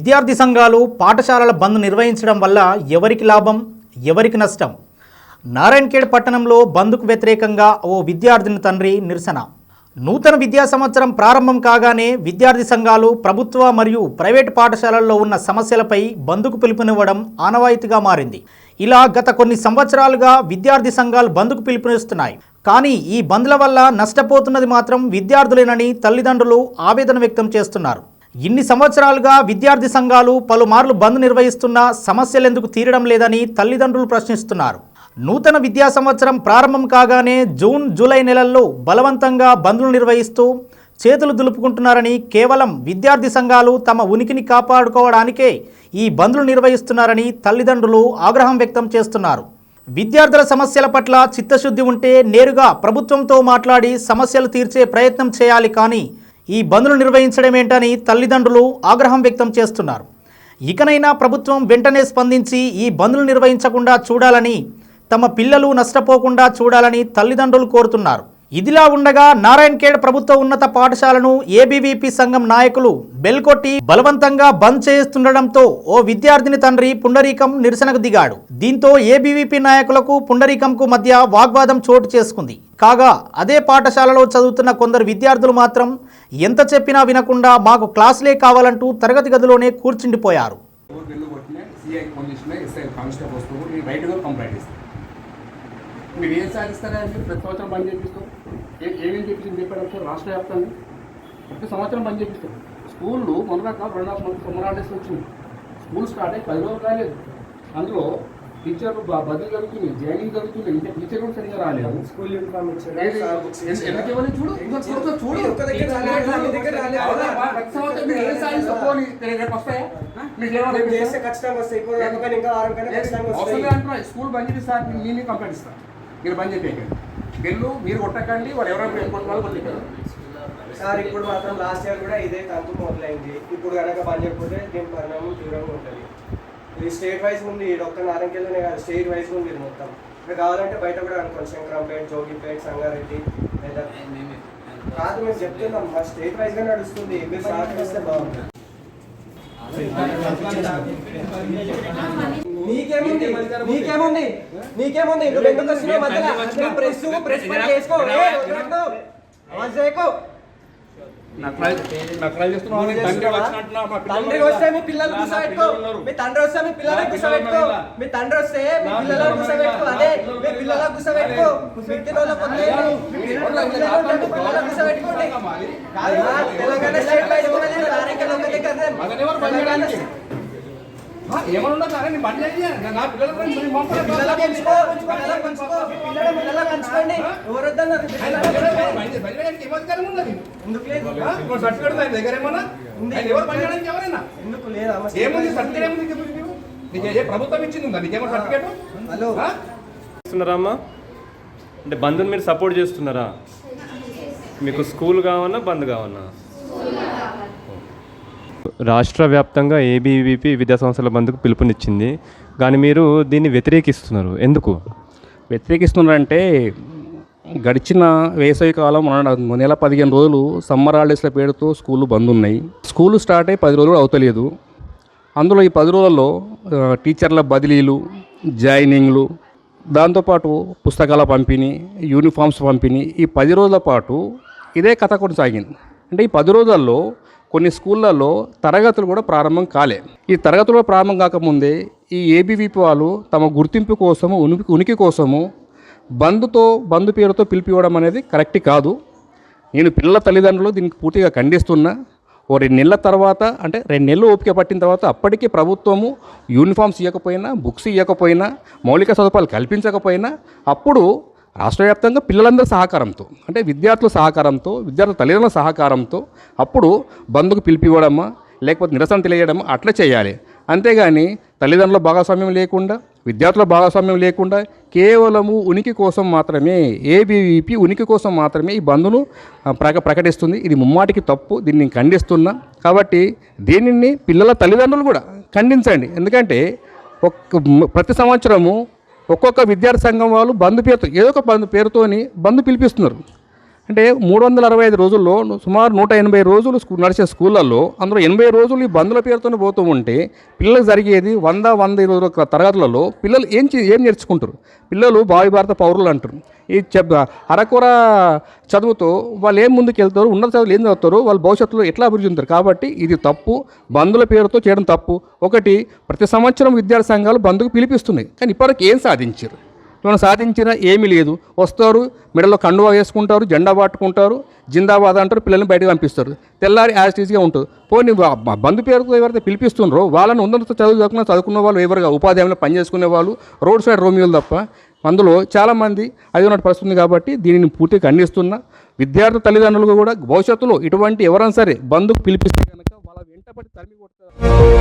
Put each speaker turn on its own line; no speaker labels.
విద్యార్థి సంఘాలు పాఠశాలల బంద్ నిర్వహించడం వల్ల ఎవరికి లాభం ఎవరికి నష్టం? నారాయణఖేడ్ పట్టణంలో బంద్కు వ్యతిరేకంగా ఓ విద్యార్థిని తండ్రి నిరసన. నూతన విద్యా సంవత్సరం ప్రారంభం కాగానే విద్యార్థి సంఘాలు ప్రభుత్వ మరియు ప్రైవేటు పాఠశాలల్లో ఉన్న సమస్యలపై బంద్కు పిలుపునివ్వడం ఆనవాయితీగా మారింది. ఇలా గత కొన్ని సంవత్సరాలుగా విద్యార్థి సంఘాలు బంద్కు పిలుపునిస్తున్నాయి. కానీ ఈ బంద్ల వల్ల నష్టపోతున్నది మాత్రం విద్యార్థులేనని తల్లిదండ్రులు ఆవేదన వ్యక్తం చేస్తున్నారు. ఇన్ని సంవత్సరాలుగా విద్యార్థి సంఘాలు పలుమార్లు బంద్ నిర్వహిస్తున్నా సమస్యలెందుకు తీరడం లేదని తల్లిదండ్రులు ప్రశ్నిస్తున్నారు. నూతన విద్యా సంవత్సరం ప్రారంభం కాగానే జూన్ జూలై నెలల్లో బలవంతంగా బంద్లు నిర్వహిస్తూ చేతులు దులుపుకుంటున్నారని కేవలం విద్యార్థి సంఘాలు తమ ఉనికిని కాపాడుకోవడానికే ఈ బంద్లు నిర్వహిస్తున్నారని తల్లిదండ్రులు ఆగ్రహం వ్యక్తం చేస్తున్నారు. విద్యార్థుల సమస్యల పట్ల చిత్తశుద్ధి ఉంటే నేరుగా ప్రభుత్వంతో మాట్లాడి సమస్యలు తీర్చే ప్రయత్నం చేయాలి కానీ ఈ బంద్ను నిర్వహించడం ఏంటని తల్లిదండ్రులు ఆగ్రహం వ్యక్తం చేస్తున్నారు. ఇకనైనా ప్రభుత్వం వెంటనే స్పందించి ఈ బంద్ను నిర్వహించకుండా చూడాలని తమ పిల్లలు నష్టపోకుండా చూడాలని తల్లిదండ్రులు కోరుతున్నారు. ఇదిలా ఉండగా నారాయణఖేడ్ ప్రభుత్వ ఉన్నత పాఠశాలను ఏబీవీపీ సంఘం నాయకులు బెల్కొట్టి బలవంతంగా బంద్ చేస్తుండడంతో ఓ విద్యార్థిని తండ్రి పుండరీకం నిరసనకు దిగాడు. దీంతో ఏబీవీపీ నాయకులకు పుండరీకంకు మధ్య వాగ్వాదం చోటు చేసుకుంది. కాగా అదే పాఠశాలలో చదువుతున్న కొందరు విద్యార్థులు మాత్రం ఎంత చెప్పినా వినకుండా మాకు క్లాసులే కావాలంటూ తరగతి గదిలోనే కూర్చుండిపోయారు.
మీరు ఏం సాధిస్తారా మీరు ప్రతి సంవత్సరం బంద్ చేపిస్తాం. ఏ ఏమేం చేపించింది చెప్పారు రాష్ట్ర వ్యాప్తంగా. ప్రతి సంవత్సరం బంద్ చేపిస్తాం. స్కూళ్ళు మొన్న కాదు రెండు హాఫ్ మంత్ సమ్మర్ హాలిడేస్ వచ్చింది స్కూల్ స్టార్ట్ అయ్యి పది రోజులు కాలేదు అందులో టీచర్లు బదిలీ జరుగుతుంది జాయినింగ్ జరుగుతుంది ఇంకా టీచర్ కూడా సరిగా రాలేదు.
స్కూల్ యూనిఫామ్
చూడు? చూడు. చూడు?
రాలేదు, రాలేదు.
స్కూల్ బంద్ చేసి సార్ నేను కంప్లైంట్ ఇస్తాను మీరు బంద్ చెప్పేయండి. బిల్లు మీరు కొట్టకండి వాళ్ళు ఎవరైనా పెట్టుకుంటున్నారు కొట్టలేదు
సార్ ఇప్పుడు మాత్రం లాస్ట్ ఇయర్ కూడా ఇదే తంతు మొదలైంది. ఇప్పుడు కనుక పని చెప్పకపోతే దీని పరిణామం తీవ్రంగా ఉంటుంది. ఇది స్టేట్ వైజ్ ఉంది ఇది ఒక్క నారంకెళ్ళనే కాదు స్టేట్ వైజ్ ఉంది ఇది మొత్తం. ఇక్కడ కావాలంటే బయట కూడా అనుకోండి శంకరంపేట జోగిపేట సంగారెడ్డి లేదా కాదు మేము చెప్తున్నాం మా స్టేట్ వైజ్గా నడుస్తుంది. మీరు సహకరిస్తే బాగుంటుంది. నీకేముంది? నీకేముంది? నీకేముంది? నువ్వు ఎందుకు వచ్చినావు మధ్యలో ప్రెస్ ప్రెస్ పని చేసుకో. అవాజ్ చేయకు. తండ్రి వస్తే మీ పిల్లలు కూర్చోబెట్టుకో మీ తండ్రి వస్తే మీ పిల్లలు కూర్చోబెట్టుకో మీ తండ్రి వస్తే మీ పిల్లలు కూర్చోబెట్టుకో అదే మీ పిల్లలు కూర్చోబెట్టుకో పిల్లలు కూర్చోబెట్టుకోండి తెలంగాణ స్టేట్. తెలంగాణ
ఏమన్నా సరే చేయాలి? నా పిల్లల దగ్గర ఏమన్నా? ఎవరు పని చేయడానికి ఎవరైనా? ఏముంది? సర్టిఫికేట్ ఏముంది? నీకు ఏ ప్రభుత్వం ఇచ్చింది? ఉందా నీకేమో సర్టిఫికేట్
హలో.
చేస్తున్నారా అమ్మా? అంటే బంద్ని మీరు సపోర్ట్ చేస్తున్నారా? మీకు స్కూల్ కావన్నా బంద్ కావన్నా రాష్ట్ర వ్యాప్తంగా ఏబీవీపీ విద్యా సంస్థల బంద్కు పిలుపునిచ్చింది. కానీ మీరు దీన్ని వ్యతిరేకిస్తున్నారు. ఎందుకు?
వ్యతిరేకిస్తున్నారంటే గడిచిన వేసవి కాలం నెల పదిహేను రోజులు సమ్మర్ హాలిడేస్ల పేరుతో స్కూళ్ళు బంద్ ఉన్నాయి స్కూలు స్టార్ట్ అయ్యి పది రోజులు అవుతలేదు. అందులో ఈ పది రోజుల్లో టీచర్ల బదిలీలు జాయినింగ్లు దాంతోపాటు పుస్తకాల పంపిణీ యూనిఫామ్స్ పంపిణీ ఈ పది రోజుల పాటు ఇదే కథ కొనసాగింది. అంటే ఈ పది రోజుల్లో కొన్ని స్కూళ్ళల్లో తరగతులు కూడా ప్రారంభం కాలే. ఈ తరగతులు ప్రారంభం కాకముందే ఈ ఏబీవీపీ వాళ్ళు తమ గుర్తింపు కోసము ఉనికి ఉనికి కోసము బంధుతో బంధు పేరుతో పిలిపివ్వడం అనేది కరెక్ట్ కాదు. నేను పిల్లల తల్లిదండ్రులు దీనికి పూర్తిగా ఖండిస్తున్నా. ఓ రెండు నెలల తర్వాత అంటే రెండు నెలలు ఓపిక పట్టిన తర్వాత అప్పటికి ప్రభుత్వము యూనిఫామ్స్ ఇవ్వకపోయినా బుక్స్ ఇవ్వకపోయినా మౌలిక సదుపాయాలు కల్పించకపోయినా అప్పుడు రాష్ట్ర వ్యాప్తంగా పిల్లలందరి సహకారంతో అంటే విద్యార్థుల సహకారంతో విద్యార్థుల తల్లిదండ్రుల సహకారంతో అప్పుడు బంధుకు పిలిపివ్వడమా లేకపోతే నిరసన తెలియడమా అట్లా చేయాలి. అంతేగాని తల్లిదండ్రుల భాగస్వామ్యం లేకుండా విద్యార్థుల భాగస్వామ్యం లేకుండా కేవలము ఉనికి కోసం మాత్రమే ఏబీవీపీ ఉనికి కోసం మాత్రమే ఈ బంధును ప్రక ప్రకటిస్తుంది. ఇది ముమ్మాటికి తప్పు దీన్ని ఖండిస్తున్నా. కాబట్టి దీనిని పిల్లల తల్లిదండ్రులు కూడా ఖండించండి. ఎందుకంటే ఒక్క ప్రతి సంవత్సరము ఒక్కొక్క విద్యార్థి సంఘం వాళ్ళు బంధు పేరుతో ఏదో ఒక బంధు పేరుతోని బంధు పిలిపిస్తున్నారు. అంటే మూడు వందల అరవై ఐదు రోజుల్లో సుమారు నూట ఎనభై రోజులు నడిచే స్కూళ్ళల్లో అందులో ఎనభై రోజులు ఈ బంధుల పేరుతోనే పోతూ ఉంటే పిల్లలకు జరిగేది వంద వంద ఇరవై రోజుల తరగతులలో పిల్లలు ఏం చే- ఏం నేర్చుకుంటారు? పిల్లలు భావి భారత పౌరులు అంటారు. ఈ చెప్ అరకొర చదువుతో వాళ్ళు ఏం ముందుకు వెళ్తారు ఉన్నత చదువులు ఏం చదువుతారు? వాళ్ళు భవిష్యత్తులో ఎట్లా అభివృద్ధి ఉంటారు కాబట్టి ఇది తప్పు. బంధుల పేరుతో చేయడం తప్పు. ఒకటి ప్రతి సంవత్సరం విద్యార్థి సంఘాలు బంధుకు పిలిపిస్తున్నాయి. కానీ ఇప్పటికి ఏం సాధించారు? మనం సాధించిన ఏమీ లేదు. వస్తారు మెడలో కండువా వేసుకుంటారు జెండా పట్టుకుంటారు జిందాబాద్ అంటారు పిల్లల్ని బయటకు పంపిస్తారు. తెల్లారి యాజ్ టీజ్గా ఉంటుంది. పోనీ బంధు పేరుతో ఎవరైతే పిలిపిస్తున్నారో వాళ్ళని ఉన్నత చదువు చదువుకున్న చదువుకున్న వాళ్ళు ఎవరుగా? ఉపాధి పని పనిచేసుకునే వాళ్ళు రోడ్ సైడ్ రోమియోలు తప్ప. అందులో చాలామంది అది ఉన్నట్టు పరిస్థితుంది కాబట్టి దీనిని పూర్తిగా ఖండిస్తున్నా. విద్యార్థి తల్లిదండ్రులు కూడా భవిష్యత్తులో ఇటువంటి ఎవరైనా సరే బంధుకు పిలిపిస్తే కనుక వాళ్ళ వెంటబడి తరిమి కొడతారు.